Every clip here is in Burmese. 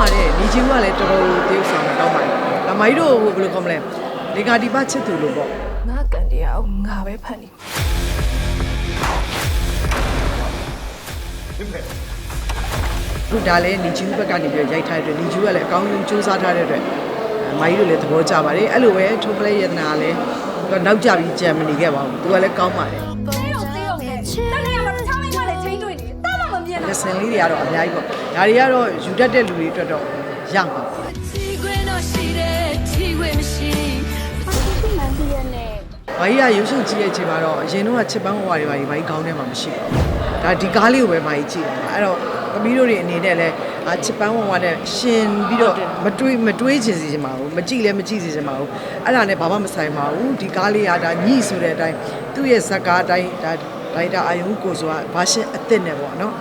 ပါတယ်ညီကြီးကလည်းတော်တော်တရုပ်ဆောင်ကောင်းပါတယ်ဒါမိုင်းတို့ဟိုဘယ်လိုခေါ်မလဲလေကာဒီပါချစ်သူလို့ပေါ့ငါကန်တရားကိုငါပဲဖတ်နေခုဒါလည်းညီကြီးဘက်ကနေပြီးရိုက်ထားတဲ့အတွက်ညီကြီးကလည်းအကောင်းဆုံးစူးစမ်းထားတဲ့အတွက်မိုင်းတို့လည်းသဘောကျပါတယ်အဲ့လိုပဲထုံးပလဲယတနာလည်းသူကနောက်ကျပြီးကြံမနေခဲ့ပါဘူးသူကလည်းကောင်းပါတယ် lesson လေးတွေကတော့အများကြီးပေါ့ဒါတွေကတော့ယူတတ်တဲ့လူတွေအတွက်တော့ရမှာပေါ့ဘာကြီးကရုပ်ရှင်ကြည့်ရဲ့အချိန်မှာတော့အရင်တော့ချစ်ပန်းဟွာတွေဘာကြီးဘာကြီးခေါင်းထဲမှာမရှိဘူး။ဒါဒီကားလေးကိုပဲဘာကြီးကြည့်တယ်။အဲ့တော့သမီးတို့တွေအနေနဲ့လည်းအချစ်ပန်းဝဝနဲ့ရှင်ပြီးတော့မတွေးမတွေးချင်စီချင်ပါဘူးမကြည့်လည်းမကြည့်စီချင်ပါဘူးအဲ့ဒါနဲ့ဘာမှမဆိုင်ပါဘူးဒီကားလေးကဒါညှိဆိုတဲ့အတိုင်းသူ့ရဲ့ဇက်ကားအတိုင်းဒါဒါရိုက်တာအာယုကိုဆိုတာဘာရှင်အစ်စ်နဲ့ပေါ့နော်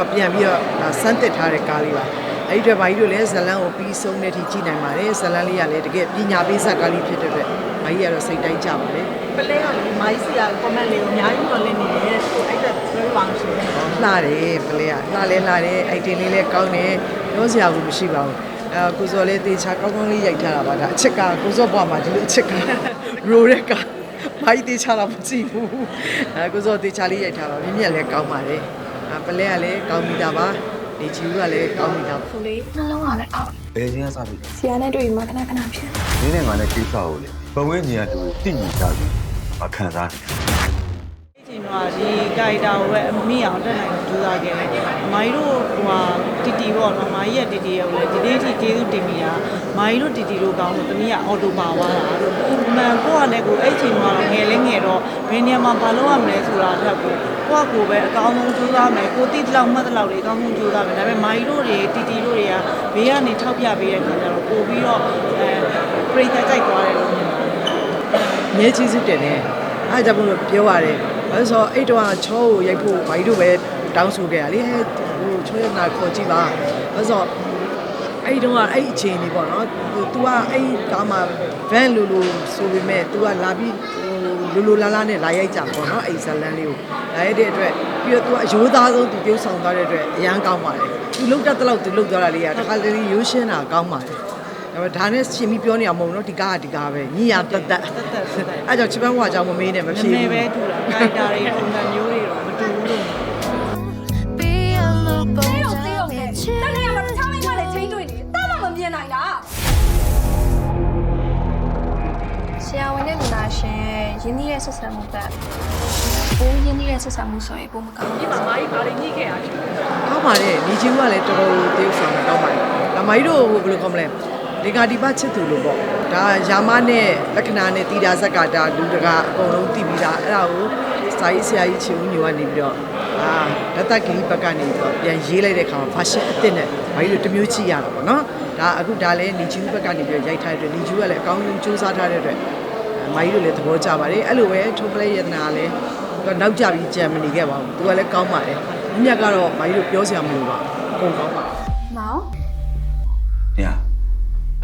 ကပြန်ပြီးတော့ဒါစမ်းသစ်ထားတဲ့ကားလေးပါ။အဲ့ဒီအတွက်ဘာကြီးတို့လည်းဇလန်းကိုပြီးဆုံးတဲ့အထိကြည့်နိုင်ပါတယ်။ဇလန်းလေးကလည်းတကယ်ပညာပေးဇက်ကားလေးဖြစ်တဲ့အတွက်ဘာကြီးကတော့စိတ်တိုင်းကြပါတယ်။ပလဲကမိုင်းစီက comment လေးကိုအများကြီးတော့လင်းနေတယ်အဲ့ဒါပြောပါအောင်ရှင်လှတယ်ပလဲကလှလဲလှတယ်အိုက်တင်လေးလည်းကောင်းတယ်ပြောစရာကိုမရှိပါဘူးအဲကိုစော်လေးတေချာကောင်းကောင်းလေးရိုက်ထားတာပါဒါအချက်ကကိုစောဘွားမှာဒီလိုအချက်ကရိုတဲ့ကမိုက်တေချာတော့မကြည့်ဘူးအဲကိုစောတေချာလေးရိုက်ထားပါမြင့်မြတ်လည်းကောင်းပါတယ်အဲ ပလဲကလည်းကောင်းပြီတာပါဒီချီကလည်းကောင်းပြီတာပါဆိုလေးနှလုံးကလည်းအောက်ဘယ်ချင်းကစပြီဆရာနဲ့တွေ့ရင်မှခဏခဏဖြစ်နင်းနဲ့ငါနဲ့ကိစ္စကိုလေပတ်ဝန်းကျင်ကတူတိညီကြပြီမခံစားနေ ဒီချိန်မှာဒီ character ကိုပဲအမိအောင်တက်နိုင်ကြိုးစားခဲ့တယ်။မိုင်းတို့ဟိုဟာတီတီပေါ့နော်မိုင်းရဲ့တီတီရဲ့ကိုလည်းဒီနေ့ထိကျေးဇူးတင်မိတာမိုင်းတို့တီတီတို့ကောင်းလို့တမီးကအော်တိုပါသွားတာလို့အမှန်ကိုကလည်းကိုအဲ့ချိန်မှာတော့ငယ်လဲငယ်တော့ဘယ်နေရာမှာဘာလုပ်ရမလဲဆိုတာထက်ကိုကိုကကိုပဲအကောင်းဆုံးကြိုးစားမယ်ကိုတိတလောက်မှတ်တလောက်တွေအကောင်းဆုံးကြိုးစားမယ်ဒါပေမဲ့မိုင်းတို့တွေတီတီတို့တွေကဘေးကနေထောက်ပြပေးတဲ့ခါကျတော့ပို့ပြီးတော့အဲပြိတ္တကြိုက်သွားတယ်လို့မြင်ပါတယ်မြဲချီးစစ်တယ်နဲ့အားကြောင့်မလို့ပြောရတယ် ဘာလို့ဆိုတော့အဲ့တော့ချောကိုရိုက်ဖို့ဘာကြီးတို့ပဲတောင်းဆိုခဲ့ရလေဟဲ့ဟိုချောရနာခေါ်ကြည့်ပါဘာလို့ဆိုတော့အဲ့ဒီတော့အဲ့အချိန်လေးပေါ့နော်ဟို तू ကအဲ့ကားမှာ van လူလူဆိုပေမဲ့ तू ကလာပြီးဟိုလူလူလာလာနဲ့လာရိုက်ကြပေါ့နော်အဲ့ဇလန်လေးကိုလာရိုက်တဲ့အတွက်ပြီးတော့ तू ကအယိုးသားဆုံး तू ပြုတ်ဆောင်သွားတဲ့အတွက်အရန်ကောင်းပါတယ် तू လုတ်တတ်တဲ့လောက် तू လုတ်သွားတာလေးကတခါတလေရိုးရှင်းတာကောင်းပါတယ် ဒါနဲ့ရှင်ပြီးပြောနေတာမဟုတ်ဘူးเนาะဒီကားကဒီကားပဲညီရတက်တက်တက်တက်အဲ့ကြောင့်ချစ်ပန်းဝါကြောင့်မမေးနဲ့မဖြစ်ဘူးနည်းနည်းပဲတူတာခိုင်တာတွေပုံစံမျိုးတွေတော့မတူဘူးလို့ဆရာဝန်နဲ့ကလာရှင်ရင်းနှီးရဲ့ဆက်ဆံမှုကဘိုးရင်းနှီးရဲ့ဆက်ဆံမှုဆိုရင်ဘိုးမကောင်းဘူး။ဒီမှာမာကြီးဘာတွေညှိခဲ့ရလဲ။ကောင်းပါတယ်။ဒီချင်းကလည်းတော်တော်တေးဥဆောင်ကောင်းပါတယ်။ဒါမာကြီးတို့ဘယ်လိုကောင်းမလဲ။ လေကာဒီပါချစ်သူလို့ပေါ့ဒါယာမနဲ့လက္ခဏာနဲ့တီတာဇက်ကဒါလူတကာအကုန်လုံးတည်ပြီးသားအဲ့ဒါကိုစာရေးဆရာကြီးချီဦးညိုကနေပြီးတော့အာလက်တက်ကလေးဘက်ကနေပြီးတော့ပြန်ရေးလိုက်တဲ့ခါမှာဖာရှင်အစ်စ်နဲ့မိုင်းတို့တစ်မျိုးချိရတာပေါ့နော်ဒါအခုဒါလည်းညီချင်းဘက်ကနေပြီးတော့ရိုက်ထားတဲ့အတွက်ညီချင်းကလည်းအကောင်းဆုံးစူးစမ်းထားတဲ့အတွက်မိုင်းတို့လည်းသဘောကျပါတယ်အဲ့လိုပဲထုံးပလဲယတနာလည်းသူကနောက်ကျပြီးကြံမနေခဲ့ပါဘူးသူကလည်းကောင်းပါတယ်မြတ်ကတော့မိုင်းတို့ပြောစရာမလိုပါဘူးအကုန်ကောင်းပါ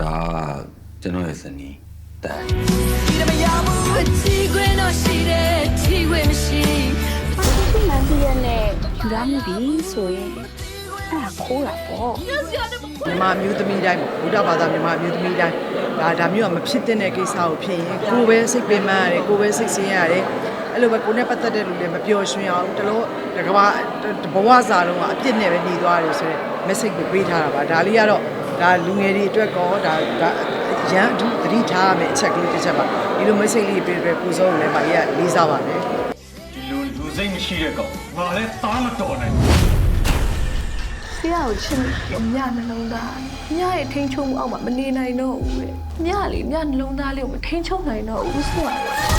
ဒါကျွန်တော်ရဲ့ဇနီးတန်ဒီမရဘူးအချီခွင်းတော့ရှိတယ်ချီခွင်းမရှိဘူးမန်တီရနဲ့ယူရမှုပြီဆိုရင်အဲ့ဒါခိုးတာပေါ့မြန်မာမျိုးသမီးတိုင်းဗုဒ္ဓဘာသာမြန်မာမျိုးသမီးတိုင်းဒါဒါမျိုးကမဖြစ်တဲ့ကိစ္စကိုဖြစ်ရင်ကိုယ်ပဲစိတ်ပင်ပန်းရတယ်ကိုယ်ပဲစိတ်ဆင်းရတယ်အဲ့လိုပဲကိုယ်နဲ့ပတ်သက်တဲ့လူတွေမပျော်ရွှင်အောင်တလို့တကဘာဘဝစာလုံးကအပြစ်နဲ့ပဲနေသွားတယ်ဆိုတော့ message ကိုပေးထားတာပါဒါလေးကတော့ ဒါလူငယ်တွေအတွက်ကောဒါဒါရန်အထူးသတိထားရမယ့်အချက်ကလေးတစ်ချက်ပါဒီလို message လေးပေးပေးပူဇော်လို့လည်းပါကြီးကလေးစားပါတယ်ဒီလိုလူစိတ်မရှိတဲ့ကောင်ငါလည်းသားမတော်နိုင်ဆရာကိုချစ်လို့မြနှလုံးသားမြရဲ့ထိန်းချုပ်မှုအောက်မှာမနေနိုင်တော့ဘူးလေမြလေမြနှလုံးသားလေးကိုမထိန်းချုပ်နိုင်တော့ဘူးဆိုတော့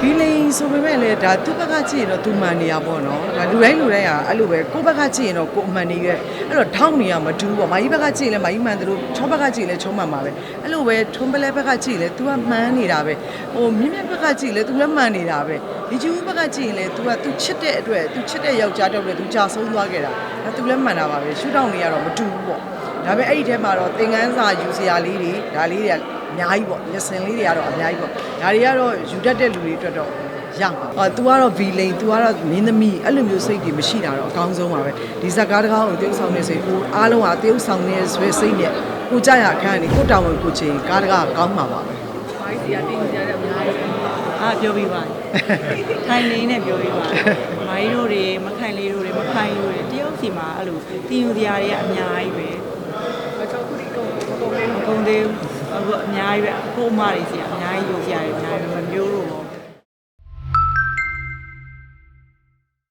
ဘီလိန်ဆိုပေမဲ့လည်းဒါသူ့ဘက်ကကြည့်ရင်တော့သူမှန်နေရပေါ့နော်ဒါလူတိုင်းလူတိုင်းကအဲ့လိုပဲကိုယ့်ဘက်ကကြည့်ရင်တော့ကိုယ်အမှန်နေရဲ့အဲ့တော့ထောင်းနေရမတူဘူးပေါ့မာကြီးဘက်ကကြည့်ရင်လည်းမာကြီးမှန်တယ်လို့ချောဘက်ကကြည့်ရင်လည်းချောမှန်ပါပဲအဲ့လိုပဲထုံးပလဲဘက်ကကြည့်ရင်လည်း तू ကမှန်နေတာပဲဟိုမြင့်မြတ်ဘက်ကကြည့်ရင်လည်း तू လည်းမှန်နေတာပဲဒီကျူဘက်ကကြည့်ရင်လည်း तू က तू ချစ်တဲ့အတွက် तू ချစ်တဲ့ယောက်ျားတော့လည်း तू ကြာဆုံးသွားခဲ့တာဒါ तू လည်းမှန်တာပါပဲရှူတောင်းနေရတော့မတူဘူးပေါ့ ဒါပေမဲ့အဲ့ဒီထဲမှာတော့သင်ငန်းစာယူစရာလေးတွေဒါလေးတွေကအများကြီးပေါ့လက်စင်လေးတွေကတော့အများကြီးပေါ့ဒါတွေကတော့ယူတတ်တဲ့လူတွေအတွက်တော့ရရမှာအော် तू ကတော့ villain तू ကတော့မင်းသမီးအဲ့လိုမျိုးစိတ်တွေမရှိတာတော့အကောင်းဆုံးပါပဲဒီဇက်ကားတကားကိုတရုပ်ဆောင်နေစေကိုအားလုံးကတရုပ်ဆောင်နေဆွဲစိတ်နဲ့ကိုကြရအခန်းကနေကိုတောင်ဝင်ကိုချင်းကားတကားကောင်းမှာပါပဲအာပြောပြီးပါထိုင်နေနဲ့ပြောပြီးပါမိုင်းတို့တွေမခိုင်လေးတို့တွေမခိုင်တို့တွေတယောက်စီမှာအဲ့လိုတင်ယူစရာတွေကအများကြီးပဲအချောခုဒီကုန်ကုန် သေးဘူးအခုအများကြီးပဲအဖို့အမတွေစီကအများကြီးယူစရာတွေအများကြီးပဲမမျိုးလို့ပေါ့